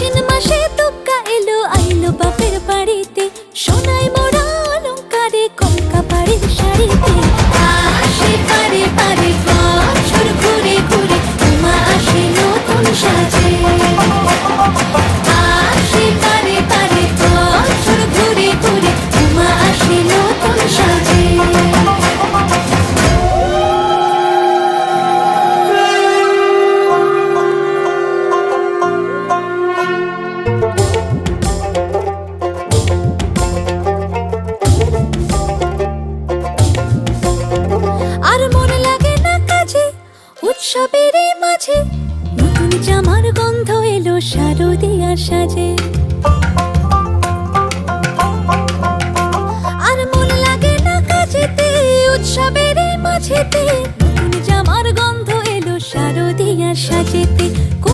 আশ্বিন মাসে তুক্কা এলো আইলো বাপের বাড়িতে। সোনাই আর মন লাগে না কাজে উৎসবের মাঝে। নতুন জামার গন্ধ এলো শারদিয়ার সাজে। আর মন লাগে না কাজেতে উৎসবের মাঝেতে, নতুন জামার গন্ধ এলো শারদিয়ার সাজেতে।